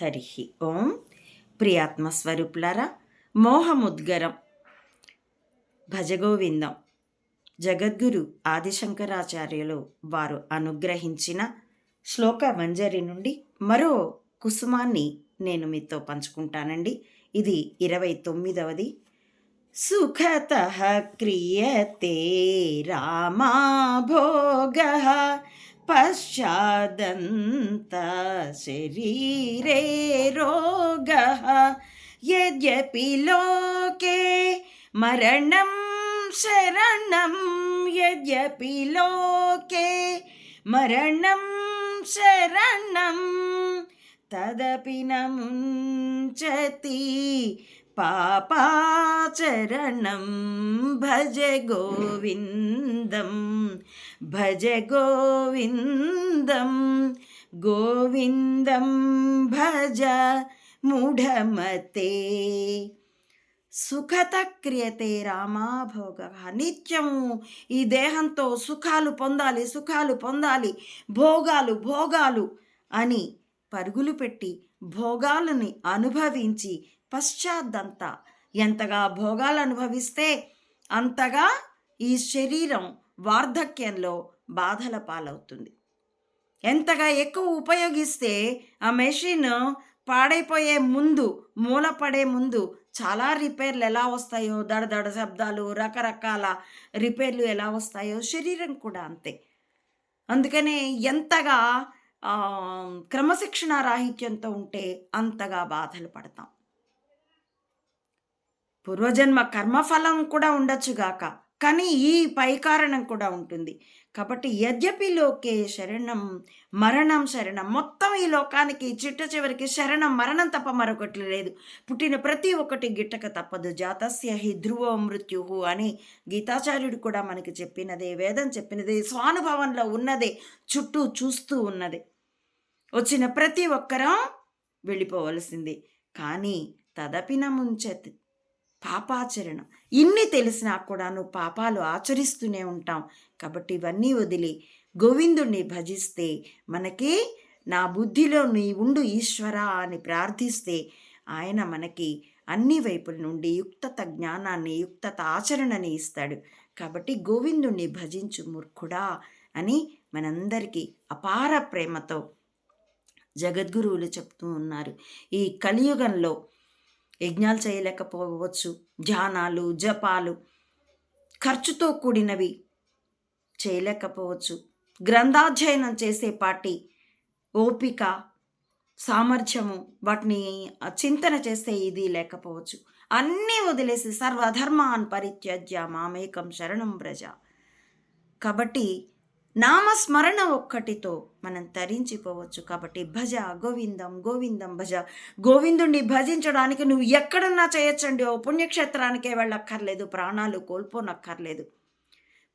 హరి ఓం ప్రియాత్మస్వరూపులారా మోహముద్గరం భజగోవిందం జగద్గురు ఆదిశంకరాచార్యులు వారు అనుగ్రహించిన శ్లోక మంజరి నుండి మరో కుసుమాన్ని నేను మీతో పంచుకుంటానండి. ఇది ఇరవై తొమ్మిదవది. సుఖత క్రియతే రామా భోగ पश्चादन्त शरीरे रोगः यद्यपि लोके मरणं शरणं यद्यपि लोके मरणं शरणं तदपि न मुञ्चति పాపాచరణం భజ గోవిందం భజ గోవిందం గోవిందం భజ మూఢమతే. సుఖత క్రియతే రామాభోగ. నిత్యము ఈ దేహంతో సుఖాలు పొందాలి సుఖాలు పొందాలి భోగాలు భోగాలు అని పరుగులు పెట్టి భోగాలని అనుభవించి పశ్చాత్తంతా. ఎంతగా భోగాలు అనుభవిస్తే అంతగా ఈ శరీరం వార్ధక్యంలో బాధల పాలవుతుంది. ఎంతగా ఎక్కువ ఉపయోగిస్తే ఆ మెషిన్ పాడైపోయే ముందు మూలపడే ముందు చాలా రిపేర్లు ఎలా వస్తాయో దడదడ శబ్దాలు రకరకాల రిపేర్లు ఎలా వస్తాయో శరీరం కూడా అంతే. అందుకనే ఎంతగా క్రమశిక్షణ రాహిత్యంతో ఉంటే అంతగా బాధలు పడతాం. పూర్వజన్మ కర్మఫలం కూడా ఉండొచ్చుగాక కానీ ఈ పై కారణం కూడా ఉంటుంది. కాబట్టి యద్యపి లోకే శరణం మరణం శరణం. మొత్తం ఈ లోకానికి చిట్ట చివరికి శరణం మరణం తప్ప మరొకటి లేదు. పుట్టిన ప్రతి ఒక్కటి గిట్టక తప్పదు. జాతస్య హి ధ్రువ మృత్యు అని గీతాచార్యుడు కూడా మనకి చెప్పినదే వేదం చెప్పినదే స్వానుభవంలో ఉన్నదే చుట్టూ చూస్తూ ఉన్నదే. వచ్చిన ప్రతి ఒక్కరం వెళ్ళిపోవలసింది. కానీ తదపిన ముంచెత్తి పాపాచరణం. ఇన్ని తెలిసినా కూడా నువ్వు పాపాలు ఆచరిస్తూనే ఉంటాం కాబట్టి ఇవన్నీ వదిలి గోవిందుణ్ణి భజిస్తే మనకి నా బుద్ధిలో నీ ఉండు ఈశ్వర అని ప్రార్థిస్తే ఆయన మనకి అన్ని వైపుల నుండి యుక్తత జ్ఞానాన్ని యుక్తత ఆచరణని ఇస్తాడు. కాబట్టి గోవిందుణ్ణి భజించు మూర్ఖుడా అని మనందరికీ అపార ప్రేమతో జగద్గురువులు చెప్తూ ఉన్నారు. ఈ కలియుగంలో యజ్ఞాలు చేయలేకపోవచ్చు. ధ్యానాలు జపాలు ఖర్చుతో కూడినవి చేయలేకపోవచ్చు. గ్రంథాధ్యయనం చేసే పాటి ఓపిక సామర్థ్యము వాటిని చింతన చేస్తే ఇది లేకపోవచ్చు. అన్నీ వదిలేసి సర్వధర్మాన్ పరిత్యజ్య మామేకం శరణం ప్రజ. కాబట్టి నామస్మరణ ఒక్కటితో మనం తరించిపోవచ్చు. కాబట్టి భజ గోవిందం గోవిందం భజ. గోవిందుణ్ణి భజించడానికి నువ్వు ఎక్కడన్నా చేయొచ్చండి. ఓ పుణ్యక్షేత్రానికే వెళ్ళక్కర్లేదు. ప్రాణాలు కోల్పోనక్కర్లేదు.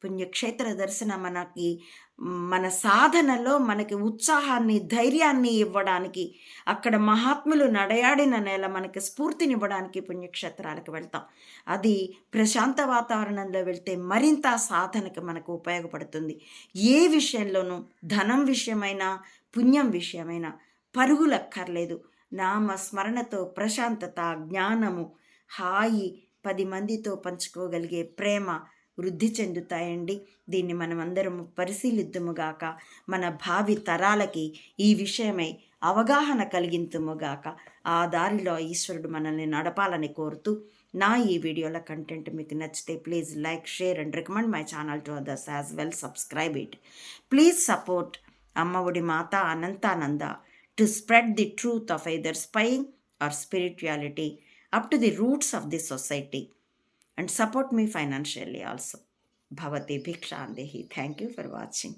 పుణ్యక్షేత్ర దర్శన మనకి మన సాధనలో మనకి ఉత్సాహాన్ని ధైర్యాన్ని ఇవ్వడానికి అక్కడ మహాత్ములు నడయాడిన నేల మనకి స్ఫూర్తినివ్వడానికి పుణ్యక్షేత్రాలకు వెళ్తాం. అది ప్రశాంత వాతావరణంలో వెళ్తే మరింత సాధనకు మనకు ఉపయోగపడుతుంది. ఏ విషయంలోనూ ధనం విషయమైనా పుణ్యం విషయమైనా పరుగులక్కర్లేదు. నామ స్మరణతో ప్రశాంతత జ్ఞానము హాయి పది మందితో పంచుకోగలిగే ప్రేమ వృద్ధి చెందుతాయండి. దీన్ని మనమందరం పరిశీలిద్దుముగాక మన భావి తరాలకి ఈ విషయమై అవగాహన కలిగింతుముగాక ఆ దారిలో ఈశ్వరుడు మనల్ని నడపాలని కోరుతూ నా ఈ వీడియోల కంటెంట్ మీకు నచ్చితే please like share and recommend my channel to others as well. Subscribe it. Please support Ammaodi Mata Anantananda to spread the truth of either spying or spirituality up to the roots of the society. And support me financially also. Bhavati Bhikshandehi. Thank you for watching.